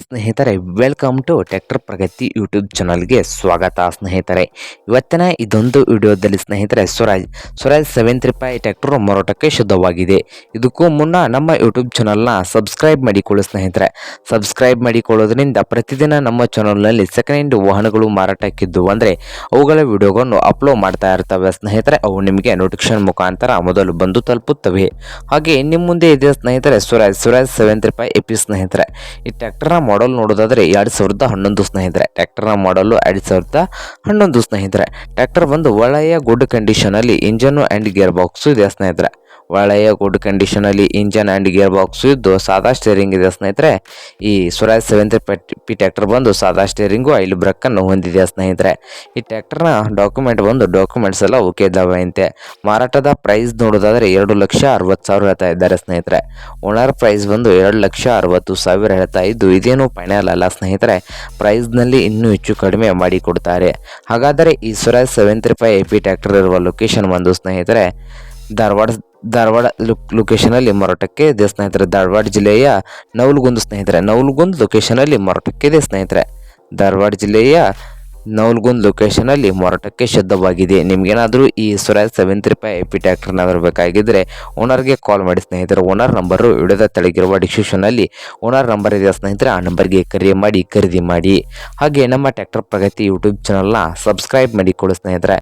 ಸ್ನೇಹಿತರೆ welcome to tractor Pragati YouTube ಚಾನಲ್ಗೆ ಸ್ವಾಗತ ಸ್ನೇಹಿತರೆ. ಇವತ್ತಿನ ಇದೊಂದು ವಿಡಿಯೋದಲ್ಲಿ ಸ್ನೇಹಿತರೆ, Swaraj Swaraj seven three five tractor ಮಾರಾಟಕ್ಕೆ ಶುದ್ಧವಾಗಿದೆ. ಇದಕ್ಕೂ ಮುನ್ನ ನಮ್ಮ ಯೂಟ್ಯೂಬ್ ಚಾನಲ್ನ ಸಬ್ಸ್ಕ್ರೈಬ್ ಮಾಡಿಕೊಳ್ಳಿ ಸ್ನೇಹಿತರೆ. ಸಬ್ಸ್ಕ್ರೈಬ್ ಮಾಡಿಕೊಳ್ಳೋದ್ರಿಂದ ಪ್ರತಿದಿನ ನಮ್ಮ ಚಾನಲ್ನಲ್ಲಿ ಸೆಕೆಂಡ್ ಹ್ಯಾಂಡ್ ವಾಹನಗಳು ಮಾರಾಟಕ್ಕಿದ್ದು ಅಂದರೆ ಅವುಗಳ ವಿಡಿಯೋಗಳನ್ನು ಅಪ್ಲೋಡ್ ಮಾಡ್ತಾ ಇರ್ತವೆ ಸ್ನೇಹಿತರೆ. ಅವು ನಿಮಗೆ ನೋಟಿಫಿಕೇಶನ್ ಮುಖಾಂತರ ಮೊದಲು ಬಂದು ತಲುಪುತ್ತವೆ. ಹಾಗೆ ನಿಮ್ಮ ಮುಂದೆ ಇದೆ ಸ್ನೇಹಿತರೆ, Swaraj Swaraj seven five A P ಸ್ನೇಹಿತರೆ. ಈ ಟ್ರ್ಯಾಕ್ಟರ್ನ ಮಾಡಲ್ ನೋಡೋದಾದ್ರೆ ಎರಡು ಸಾವಿರದ ಹನ್ನೊಂದು ಸ್ನೇಹಿತರೆ. ಟ್ರ್ಯಾಕ್ಟರ್ನ ಮಾಡಲು ಎರಡು ಸಾವಿರದ ಹನ್ನೊಂದು ಸ್ನೇಹಿತರೆ. ಟ್ರ್ಯಾಕ್ಟರ್ ಬಂದು ಒಳ್ಳೆಯ ಗುಡ್ ಕಂಡೀಷನಲ್ಲಿ ಇಂಜನ್ನು ಆ್ಯಂಡ್ ಗೇರ್ ಬಾಕ್ಸು ಇದೆ ಸ್ನೇಹಿತರೆ. ಒಳ್ಳೆಯ ಗುಡ್ ಕಂಡೀಷನಲ್ಲಿ ಇಂಜನ್ ಆ್ಯಂಡ್ ಗಿಯರ್ ಬಾಕ್ಸ್ ಇದ್ದು ಸಾದಾ ಸ್ಟೇರಿಂಗ್ ಇದೆ ಸ್ನೇಹಿತರೆ. ಈ ಸ್ವರಾಜ್ ಸೆವೆನ್ ಪಿ ಟ್ಯಾಕ್ಟರ್ ಬಂದು ಸಾದಾ ಸ್ಟೇರಿಂಗು ಐಲ್ ಬ್ರಕ್ಕನ್ನು ಹೊಂದಿದೆ ಸ್ನೇಹಿತರೆ. ಈ ಟ್ಯಾಕ್ಟರ್ನ ಡಾಕ್ಯುಮೆಂಟ್ ಬಂದು ಡಾಕ್ಯುಮೆಂಟ್ಸ್ ಎಲ್ಲ ಓಕೆ ಇದ್ದಾವೆ ಅಂತೆ ಮಾರಾಟದ ಪ್ರೈಸ್ ನೋಡೋದಾದರೆ ಎರಡು ಲಕ್ಷ ಅರವತ್ತು ಸಾವಿರ ಹೇಳ್ತಾ ಇದ್ದಾರೆ ಸ್ನೇಹಿತರೆ. ಓನರ್ ಪ್ರೈಸ್ ಬಂದು ಎರಡು ಲಕ್ಷ ಅರವತ್ತು ಸಾವಿರ ಹೇಳ್ತಾ ಇದ್ದು, ಇದೇನು ಫೈನಲ್ ಅಲ್ಲ ಸ್ನೇಹಿತರೆ. ಪ್ರೈಸ್ನಲ್ಲಿ ಇನ್ನೂ ಹೆಚ್ಚು ಕಡಿಮೆ ಮಾಡಿ ಕೊಡ್ತಾರೆ. ಹಾಗಾದರೆ ಈ Swaraj seven three A P tractor ಇರುವ ಲೊಕೇಶನ್ ಬಂದು ಸ್ನೇಹಿತರೆ, ಧಾರವಾಡ ಧಾರವಾಡ ಲೊಕ್ ಲೊಕೇಶನಲ್ಲಿ ಮಾರಾಟಕ್ಕೆ ಇದೆ ಸ್ನೇಹಿತರೆ. ಧಾರವಾಡ ಜಿಲ್ಲೆಯ ನವಲಗುಂದ ಸ್ನೇಹಿತರೆ. ನವಲಗುಂದ ಲೊಕೇಶನಲ್ಲಿ ಮಾರಾಟಕ್ಕೆ ಇದೆ ಸ್ನೇಹಿತರೆ. ಧಾರವಾಡ ಜಿಲ್ಲೆಯ ನವಲ್ಗುಂದ್ ಲೊಕೇಶನಲ್ಲಿ ಮಾರಾಟಕ್ಕೆ ಶುದ್ಧವಾಗಿದೆ ನಿಮಗೇನಾದರೂ ಈ Swaraj seven three A P ಟ್ಯಾಕ್ಟರ್ನಾದರೂ ಬೇಕಾಗಿದ್ದರೆ ಓನರ್ಗೆ ಕಾಲ್ ಮಾಡಿ ಸ್ನೇಹಿತರೆ. ಓನರ್ ನಂಬರು ವಿಡಿಯೋದ ತೆಳಗಿರುವ ಡಿಸ್ಕ್ರಿಪ್ಷನಲ್ಲಿ ಓನರ್ ನಂಬರ್ ಇದೆ ಸ್ನೇಹಿತರೆ. ಆ ನಂಬರ್ಗೆ ಕರೆ ಮಾಡಿ ಖರೀದಿ ಮಾಡಿ. ಹಾಗೆ ನಮ್ಮ ಟ್ಯಾಕ್ಟರ್ ಪ್ರಗತಿ ಯೂಟ್ಯೂಬ್ ಚಾನಲ್ನ ಸಬ್ಸ್ಕ್ರೈಬ್ ಮಾಡಿಕೊಳ್ಳಿ ಸ್ನೇಹಿತರೆ.